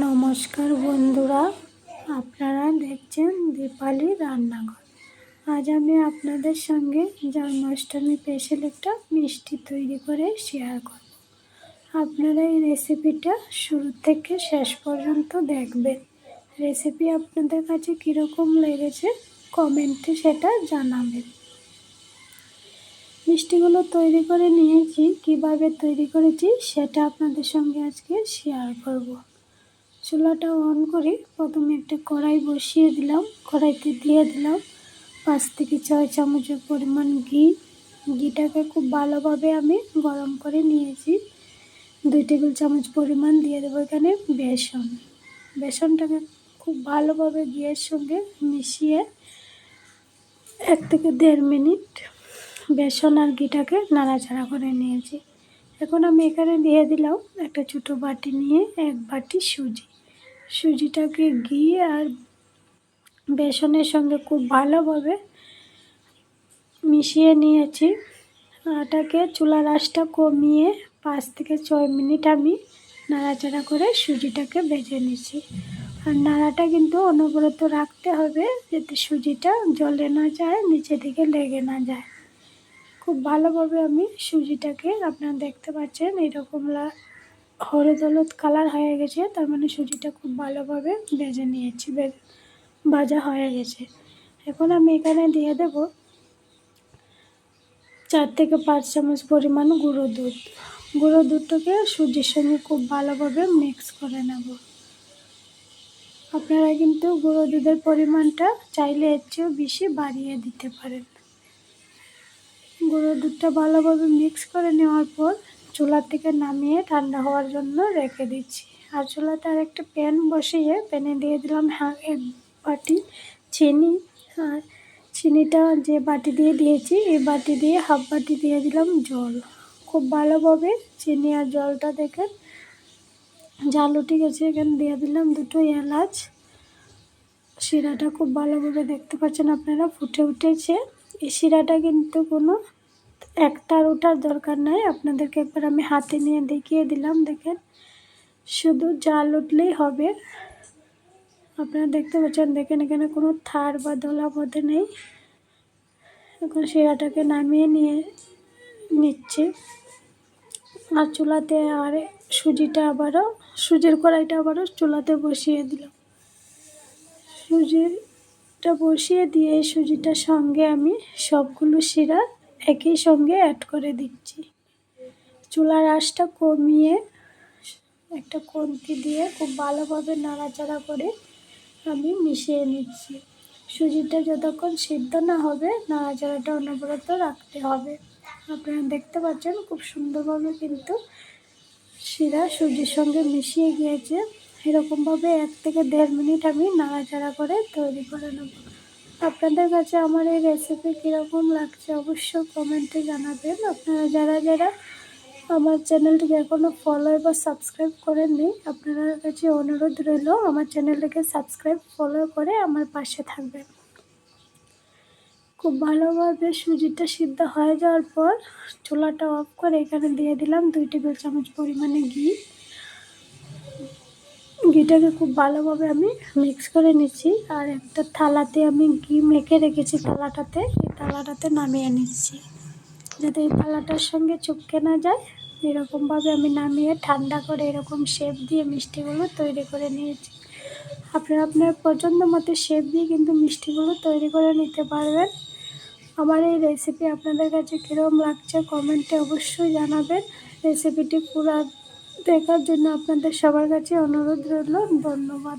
নমস্কার বন্ধুরা, আপনারা দেখছেন দীপালি রান্নাঘর। আজ আমি আপনাদের সঙ্গে জন্মাষ্টমী স্পেশাল একটা মিষ্টি তৈরি করে শেয়ার করব। আপনারা এই রেসিপিটা শুরু থেকে শেষ পর্যন্ত দেখবেন। রেসিপি আপনাদের কাছে কীরকম লেগেছে কমেন্টে সেটা জানাবেন। মিষ্টিগুলো তৈরি করে নিয়েছি, কীভাবে তৈরি করেছি সেটা আপনাদের সঙ্গে আজকে শেয়ার করব। চুলাটা অন করে প্রথমে একটা কড়াই বসিয়ে দিলাম, কড়াইতে দিয়ে দিলাম পাঁচ থেকে ছয় চামচের পরিমাণ ঘি। ঘিটাকে খুব ভালোভাবে আমি গরম করে নিয়েছি। দুই টেবিল চামচ পরিমাণ দিয়ে দেবো এখানে বেসন। বেসনটাকে খুব ভালোভাবে ঘিয়ের সঙ্গে মিশিয়ে এক থেকে দেড় মিনিট বেসন আর ঘিটাকে নাড়াচাড়া করে নিয়েছি। এখন আমি এখানে দিয়ে দিলাম একটা ছোটো বাটি নিয়ে এক বাটি সুজি। সুজিটাকে ঘি আর বেসনের সঙ্গে খুব ভালোভাবে মিশিয়ে নিয়েছি। আটাকে চুলার আঁচটা কমিয়ে পাঁচ থেকে ছয় মিনিট আমি নাড়াচাড়া করে সুজিটাকে ভেজে নিচ্ছি। আর নাড়াটা কিন্তু অনবরত রাখতে হবে যাতে সুজিটা জলে না যায়, নিচে দিকে লেগে না যায়। খুব ভালোভাবে আমি সুজিটাকে আপনারা দেখতে পাচ্ছেন, এরকম হলুদ হলুদ কালার হয়ে গেছে, তার মানে সুজিটা খুব ভালোভাবে ভেজে নিয়েছি, ভাজা হয়ে গেছে। এখন আমি এখানে দিয়ে দেব চার থেকে পাঁচ চামচ পরিমাণ গুঁড়ো দুধ। গুঁড়ো দুধটাকে সুজির সঙ্গে খুব ভালোভাবে মিক্স করে নেব। আপনারা কিন্তু গুঁড়ো দুধের পরিমাণটা চাইলে এর চেয়েও বেশি বাড়িয়ে দিতে পারেন। গুঁড়ো দুধটা ভালোভাবে মিক্স করে নেওয়ার পর চুলার থেকে নামিয়ে ঠান্ডা হওয়ার জন্য রেখে দিচ্ছি। আর চুলাতে আর একটা প্যান বসিয়ে প্যানে দিয়ে দিলাম হ্যাঁ এক বাটি চিনি। আর চিনিটা যে বাটি দিয়ে দিয়েছি, এই বাটি দিয়ে হাফ বাটি দিয়ে দিলাম জল। খুব ভালোভাবে চিনি আর জলটা দেখেন, জাল উঠে গেছে। এখানে দিয়ে দিলাম দুটো এলাচ। শিরাটা খুব ভালোভাবে দেখতে পাচ্ছেন আপনারা, ফুটে উঠেছে। এই শিরাটা কিন্তু কোনো একটার ওঠার দরকার নাই। আপনাদেরকে একবার আমি হাতে নিয়ে দেখিয়ে দিলাম, দেখেন। শুধু জাল উঠলেই হবে। আপনারা দেখতে পাচ্ছেন, দেখেন এখানে কোনো থার বা দোলা পথে নেই। এখন শিরাটাকে নামিয়ে নিয়ে নিচ্ছে। আর চুলাতে আর সুজিটা আবারও, সুজির কড়াইটা আবারও চুলাতে বসিয়ে দিলাম। সুজিটা বসিয়ে দিয়ে সুজিটার সঙ্গে আমি সবগুলো শিরা একই সঙ্গে অ্যাড করে দিচ্ছি। চুলার আঁচটা কমিয়ে একটা কন্তি দিয়ে খুব ভালোভাবে নাড়াচাড়া করে আমি মিশিয়ে নিচ্ছি। সুজিটা যতক্ষণ সিদ্ধ না হবে, নাড়াচাড়াটা অনবরত রাখতে হবে। আপনারা দেখতে পাচ্ছেন খুব সুন্দরভাবে কিন্তু শিরা সুজির সঙ্গে মিশিয়ে গিয়েছে। এরকমভাবে এক থেকে দেড় মিনিট আমি নাড়াচাড়া করে তৈরি করে নেব। আপনাদের কাছে আমার এই রেসিপি কীরকম লাগছে অবশ্যই কমেন্টে জানাবেন। আপনারা যারা যারা আমার চ্যানেলটিকে এখনও ফলো বা সাবস্ক্রাইব করেননি, আপনারা কাছে অনুরোধ রইল আমার চ্যানেলটিকে সাবস্ক্রাইব ফলো করে আমার পাশে থাকবেন। খুব ভালোভাবে সুজিটা সিদ্ধ হয়ে যাওয়ার পর চুলাটা অফ করে এখানে দিয়ে দিলাম দুই টেবিল চামচ পরিমাণে ঘি। ঘিটাকে খুব ভালোভাবে আমি মিক্স করে নিচ্ছি। আর একটা থালাতে আমি ঘি মেখে রেখেছি থালাটাতে। এই থালাটাতে নামিয়ে নিচ্ছি। যাতে এই থালাটার সঙ্গে চুপকে না যায়, এরকমভাবে আমি নামিয়ে ঠান্ডা করে এরকম শেপ দিয়ে মিষ্টিগুলো তৈরি করে নিয়েছি। আপনারা আপনার পছন্দ মতো শেপ দিয়ে কিন্তু মিষ্টিগুলো তৈরি করে নিতে পারবেন। আমার এই রেসিপি আপনাদের কাছে কীরকম লাগছে কমেন্টে অবশ্যই জানাবেন। রেসিপিটি পুরো দেখার জন্য আপনাদের সবার কাছে অনুরোধ রইল। ধন্যবাদ।